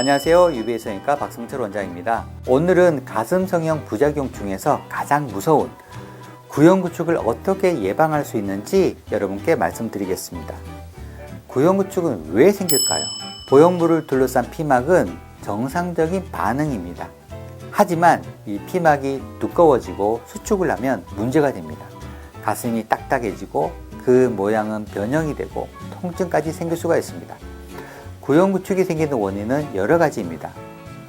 안녕하세요. 성형과 박성철 원장입니다. 오늘은 가슴 성형 부작용 중에서 가장 무서운 구형구축을 어떻게 예방할 수 있는지 여러분께 말씀드리겠습니다. 구형구축은 왜 생길까요? 보형물을 둘러싼 피막은 정상적인 반응입니다. 하지만 이 피막이 두꺼워지고 수축을 하면 문제가 됩니다. 가슴이 딱딱해지고 그 모양은 변형이 되고 통증까지 생길 수가 있습니다. 구형구축이 생기는 원인은 여러 가지입니다.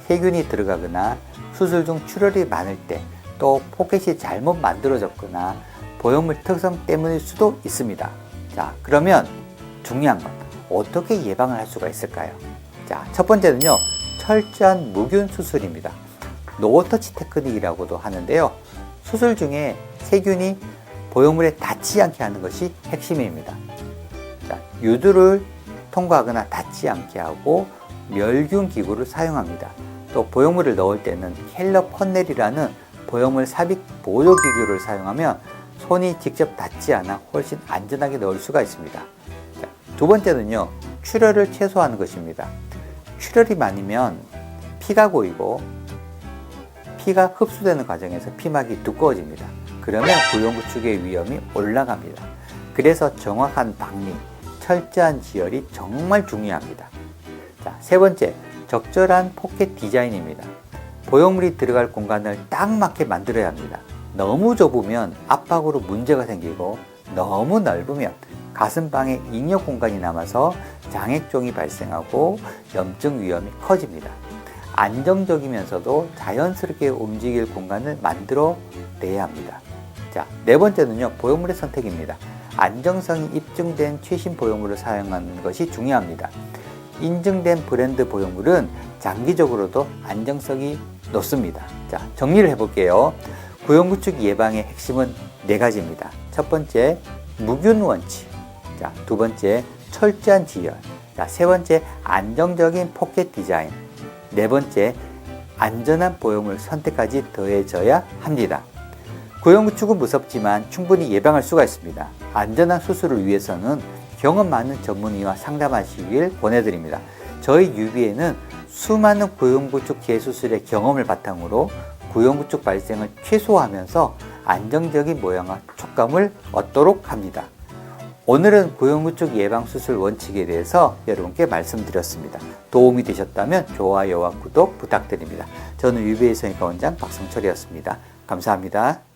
세균이 들어가거나 수술 중 출혈이 많을 때, 또 포켓이 잘못 만들어졌거나 보형물 특성 때문일 수도 있습니다. 자, 그러면 중요한 건 어떻게 예방을 할 수가 있을까요? 자, 첫 번째는요, 철저한 무균 수술입니다. 노터치 테크닉이라고도 하는데요. 수술 중에 세균이 보형물에 닿지 않게 하는 것이 핵심입니다. 자, 유두를 통과하거나 닿지 않게 하고 멸균 기구를 사용합니다. 또 보형물을 넣을 때는 켈러 퍼넬이라는 보형물 삽입 보조 기구를 사용하면 손이 직접 닿지 않아 훨씬 안전하게 넣을 수가 있습니다. 자, 두 번째는요, 출혈을 최소화하는 것입니다. 출혈이 많으면 피가 고이고 피가 흡수되는 과정에서 피막이 두꺼워집니다. 그러면 구형구축의 위험이 올라갑니다. 그래서 정확한 박리, 철저한 지혈이 정말 중요합니다. 자, 세 번째, 적절한 포켓 디자인입니다. 보형물이 들어갈 공간을 딱 맞게 만들어야 합니다. 너무 좁으면 압박으로 문제가 생기고 너무 넓으면 가슴방에 잉여 공간이 남아서 장액종이 발생하고 염증 위험이 커집니다. 안정적이면서도 자연스럽게 움직일 공간을 만들어 내야 합니다. 자, 네 번째는요, 보형물의 선택입니다. 안정성이 입증된 최신 보형물을 사용하는 것이 중요합니다. 인증된 브랜드 보형물은 장기적으로도 안정성이 높습니다. 자, 정리를 해볼게요. 구형구축 예방의 핵심은 네 가지입니다. 첫 번째, 무균 원칙. 자, 두 번째, 철저한 지혈. 자, 세 번째, 안정적인 포켓 디자인. 네 번째, 안전한 보형물 선택까지 더해져야 합니다. 구형구축은 무섭지만 충분히 예방할 수가 있습니다. 안전한 수술을 위해서는 경험 많은 전문의와 상담하시길 권해드립니다. 저희 유비에는 수많은 구형구축 재수술의 경험을 바탕으로 구형구축 발생을 최소화하면서 안정적인 모양과 촉감을 얻도록 합니다. 오늘은 구형구축 예방수술 원칙에 대해서 여러분께 말씀드렸습니다. 도움이 되셨다면 좋아요와 구독 부탁드립니다. 저는 유비의 성형과 원장 박성철이었습니다. 감사합니다.